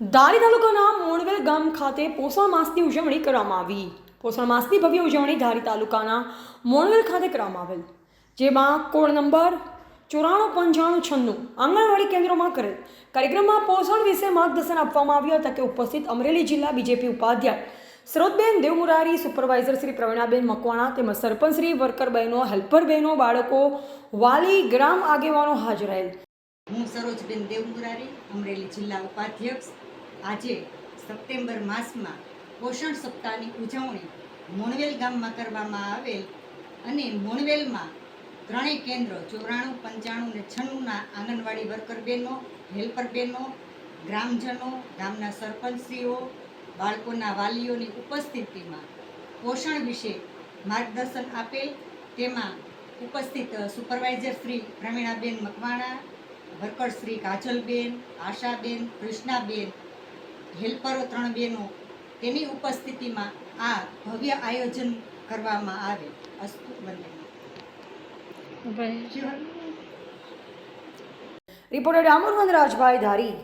ધારી તાલુકાના મોણવેલ ગામ ખાતે પોષણ માસની ઉજવણી કરવામાં આવી. પોષણ માસની ભવ્ય ઉજવણી ધારી તાલુકાના મોણવેલ ખાતે કરવામાં આવેલ, જેમાં કોડ નંબર ચોરાણું પંચાણું છન્નું આંગણવાડી કેન્દ્રોમાં કરેલ કાર્યક્રમમાં પોષણ વિશે માર્ગદર્શન આપવામાં આવ્યું હતા કે ઉપસ્થિત અમરેલી જિલ્લા બીજેપી ઉપાધ્યાય સ્રોતબેન દેવમુરારી, સુપરવાઇઝર શ્રી પ્રવીણાબેન મકવાણા તેમજ સરપંચ શ્રી વર્કર બહેનો હેલ્પર બહેનો બાળકો, વાલી, ગ્રામ આગેવાનો હાજર રહેલ. હું સરોજબેન દેવમુરારી, અમરેલી જિલ્લા ઉપાધ્યક્ષ. આજે સપ્ટેમ્બર માસમાં પોષણ સપ્તાહની ઉજવણી મોણવેલ ગામમાં કરવામાં આવેલ અને મોણવેલમાં ત્રણેય કેન્દ્રો ચોરાણું, પંચાણું અને છન્નુંના આંગણવાડી વર્કર બહેનો હેલ્પર બહેનો ગ્રામજનો, ગામના સરપંચશ્રીઓ, બાળકોના વાલીઓની ઉપસ્થિતિમાં પોષણ વિશે માર્ગદર્શન આપેલ. તેમાં ઉપસ્થિત સુપરવાઇઝર શ્રી પ્રવીણાબેન મકવાણા, વર્કર શ્રી કાજલબેન, આશાબેન, કૃષ્ણાબેન હેલ્પરો ત્રણ બહેનો તેની ઉપસ્થિતિમાં આ ભવ્ય આયોજન કરવામાં આવે. અસ્તુ બંને રિપોર્ટર ડામોર વનરાજભાઈ ધારી.